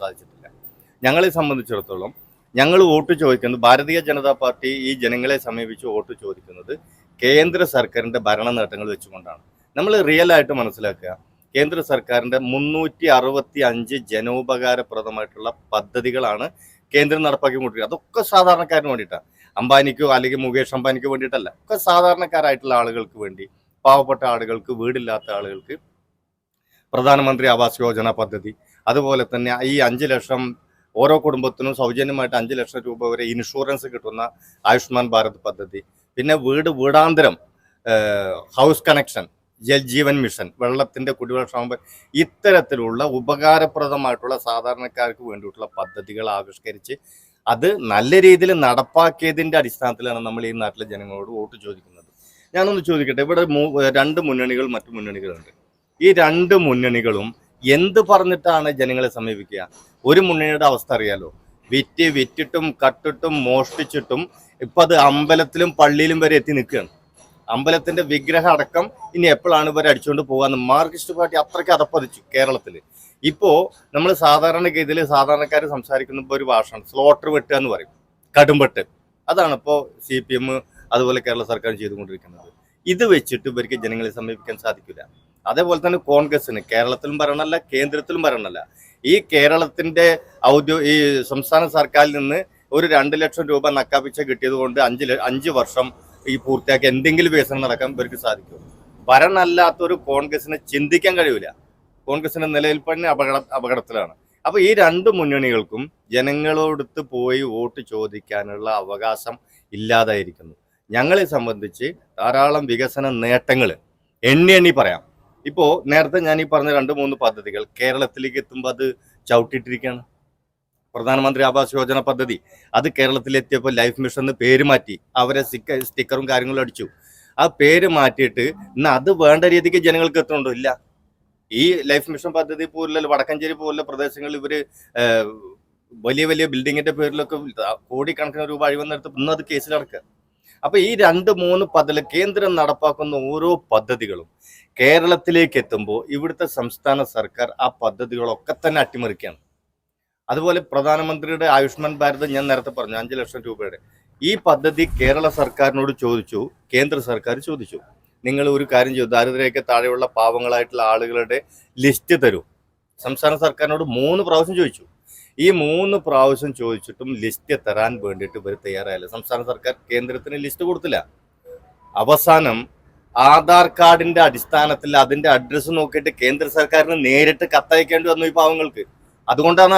സാധിച്ചിട്ടില്ല. ഞങ്ങളെ സംബന്ധിച്ചിടത്തോളം ഞങ്ങൾ വോട്ട് ചോദിക്കുന്നത് ഭാരതീയ ജനതാ പാർട്ടി ഈ ജനങ്ങളെ സമീപിച്ച് വോട്ട് ചോദിക്കുന്നത് കേന്ദ്ര സർക്കാരിന്റെ ഭരണ നേട്ടങ്ങൾ വെച്ചുകൊണ്ടാണ്. നമ്മൾ റിയൽ ആയിട്ട് മനസ്സിലാക്കുക കേന്ദ്ര സർക്കാരിന്റെ മുന്നൂറ്റി അറുപത്തി അഞ്ച് ജനോപകാരപ്രദമായിട്ടുള്ള പദ്ധതികളാണ് കേന്ദ്രം നടപ്പാക്കിക്കൊണ്ടിരിക്കുന്നത്. അതൊക്കെ സാധാരണക്കാരന് വേണ്ടിയിട്ടാണ്. അംബാനിക്കോ അല്ലെങ്കിൽ മുകേഷ് അംബാനിക്കോ വേണ്ടിയിട്ടല്ല. ഒക്കെ സാധാരണക്കാരായിട്ടുള്ള ആളുകൾക്ക് വേണ്ടി പാവപ്പെട്ട ആളുകൾക്ക് വീടില്ലാത്ത ആളുകൾക്ക് പ്രധാനമന്ത്രി ആവാസ് യോജന പദ്ധതി. അതുപോലെ തന്നെ ഈ അഞ്ച് ലക്ഷം ഓരോ കുടുംബത്തിനും സൗജന്യമായിട്ട് അഞ്ച് ലക്ഷം രൂപ വരെ ഇൻഷുറൻസ് കിട്ടുന്ന ആയുഷ്മാൻ ഭാരത് പദ്ധതി. പിന്നെ വീട് വീടാന്തരം house connection Jal Jeevan mission വെള്ളത്തിന്റെ കുടിവെള്ളക്ഷാമം ഇത്തരത്തിലുള്ള ഉപകാരപ്രദമായിട്ടുള്ള സാധാരണക്കാർക്ക് വേണ്ടിയിട്ടുള്ള പദ്ധതികൾ ആവിഷ്കരിച്ച് അത് നല്ല രീതിയിൽ നടപ്പാക്കിയതിന്റെ അടിസ്ഥാനത്തിലാണ് നമ്മൾ ഈ നാട്ടിലെ ജനങ്ങളോട് വോട്ട് ചോദിക്കുന്നത്. ഞാനൊന്ന് ചോദിക്കട്ടെ ഇവിടെ രണ്ട് മുന്നണികൾ മറ്റു മുന്നണികളുണ്ട്. ഈ രണ്ട് മുന്നണികളും എന്ത് പറഞ്ഞിട്ടാണ് ജനങ്ങളെ സമീപിക്കുക? ഒരു മുന്നണിയുടെ അവസ്ഥ അറിയാലോ. വിറ്റ് വിറ്റിട്ടും കട്ടിട്ടും മോഷ്ടിച്ചിട്ടും ഇപ്പൊ അത് അമ്പലത്തിലും പള്ളിയിലും വരെ എത്തി നിൽക്കുകയാണ്. അമ്പലത്തിന്റെ വിഗ്രഹം അടക്കം ഇനി എപ്പോഴാണ് ഇവർ അടിച്ചുകൊണ്ട് പോകാന്ന് മാർക്സിസ്റ്റ് പാർട്ടി അത്രയ്ക്ക് അതപ്പതിച്ചു കേരളത്തിൽ ഇപ്പോ നമ്മൾ സാധാരണഗതിയിൽ സാധാരണക്കാർ സംസാരിക്കുന്ന ഒരു ഭാഷയാണ് സ്ലോട്ടർ വെട്ടുക എന്ന് പറയും. കടുംപെട്ട് അതാണ് ഇപ്പോൾ സി പി എം അതുപോലെ കേരള സർക്കാർ ചെയ്തുകൊണ്ടിരിക്കുന്നത്. ഇത് വെച്ചിട്ട് ഇവർക്ക് ജനങ്ങളെ സമീപിക്കാൻ സാധിക്കില്ല. അതേപോലെ തന്നെ കോൺഗ്രസിന് കേരളത്തിലും ഭരണമല്ല കേന്ദ്രത്തിലും ഭരണമല്ല. ഈ കേരളത്തിന്റെ ഔദ്യോ ഈ സംസ്ഥാന സർക്കാരിൽ നിന്ന് ഒരു രണ്ട് ലക്ഷം രൂപ നക്കാപ്പിച്ച കിട്ടിയത് കൊണ്ട് അഞ്ച് അഞ്ച് വർഷം ഈ പൂർത്തിയാക്കി എന്തെങ്കിലും വികസനം നടക്കാൻ ഇവർക്ക് സാധിക്കും. ഭരണമല്ലാത്ത ഒരു കോൺഗ്രസിന് ചിന്തിക്കാൻ കഴിയില്ല കോൺഗ്രസിന്റെ നിലനിൽപ്പിന് അപകട അപകടത്തിലാണ്. അപ്പോൾ ഈ രണ്ട് മുന്നണികൾക്കും ജനങ്ങളോടുത്ത് പോയി വോട്ട് ചോദിക്കാനുള്ള അവകാശം ഇല്ലാതായിരിക്കുന്നു. ഞങ്ങളെ സംബന്ധിച്ച് ധാരാളം വികസന നേട്ടങ്ങൾ എണ്ണി എണ്ണി പറയാം. ഇപ്പോൾ നേരത്തെ ഞാൻ ഈ പറഞ്ഞ രണ്ട് മൂന്ന് പദ്ധതികൾ കേരളത്തിലേക്ക് എത്തുമ്പോൾ അത് ചവിട്ടിയിട്ടിരിക്കുകയാണ്. പ്രധാനമന്ത്രി ആവാസ് യോജന പദ്ധതി അത് കേരളത്തിലെത്തിയപ്പോൾ ലൈഫ് മിഷൻ എന്ന് പേര് മാറ്റി അവരെ സ്റ്റിക്ക സ്റ്റിക്കറും കാര്യങ്ങളും അടിച്ചു. ആ പേര് മാറ്റിയിട്ട് ഇന്ന് അത് വേണ്ട രീതിക്ക് ജനങ്ങൾക്ക് എത്തുന്നുണ്ടോ? ഇല്ല. ഈ ലൈഫ് മിഷൻ പദ്ധതി പോലുള്ള വടക്കഞ്ചേരി പോലുള്ള പ്രദേശങ്ങളിൽ ഇവർ വലിയ വലിയ ബിൽഡിങ്ങിന്റെ പേരിലൊക്കെ കോടിക്കണക്കിന് രൂപ അഴിവെന്നെടുത്ത് ഇന്ന് അത് കേസിൽ നടക്കുക അപ്പൊ ഈ രണ്ട് മൂന്ന് പദ്ധതി കേന്ദ്രം നടപ്പാക്കുന്ന ഓരോ പദ്ധതികളും കേരളത്തിലേക്ക് എത്തുമ്പോൾ ഇവിടുത്തെ സംസ്ഥാന സർക്കാർ ആ പദ്ധതികളൊക്കെ തന്നെ അട്ടിമറിക്കുകയാണ്. അതുപോലെ പ്രധാനമന്ത്രിയുടെ ആയുഷ്മാൻ ഭാരത് ഞാൻ നേരത്തെ പറഞ്ഞു അഞ്ച് ലക്ഷം രൂപയുടെ. ഈ പദ്ധതി കേരള സർക്കാരിനോട് ചോദിച്ചു കേന്ദ്ര സർക്കാർ ചോദിച്ചു. നിങ്ങൾ ഒരു കാര്യം ചെയ്തു ദാരിദ്ര്യക്ക് താഴെയുള്ള പാവങ്ങളായിട്ടുള്ള ആളുകളുടെ ലിസ്റ്റ് തരൂ. സംസ്ഥാന സർക്കാരിനോട് മൂന്ന് പ്രാവശ്യം ചോദിച്ചു. ഈ മൂന്ന് പ്രാവശ്യം ചോദിച്ചിട്ടും ലിസ്റ്റ് തരാൻ വേണ്ടിയിട്ട് ഇവർ തയ്യാറായില്ല. സംസ്ഥാന സർക്കാർ കേന്ദ്രത്തിന് ലിസ്റ്റ് കൊടുത്തില്ല. അവസാനം ആധാർ കാർഡിന്റെ അടിസ്ഥാനത്തിൽ അതിന്റെ അഡ്രസ്സ് നോക്കിയിട്ട് കേന്ദ്ര സർക്കാരിന് നേരിട്ട് കത്തയക്കേണ്ടി വന്നു ഈ പാവങ്ങൾക്ക്. അതുകൊണ്ടാണ്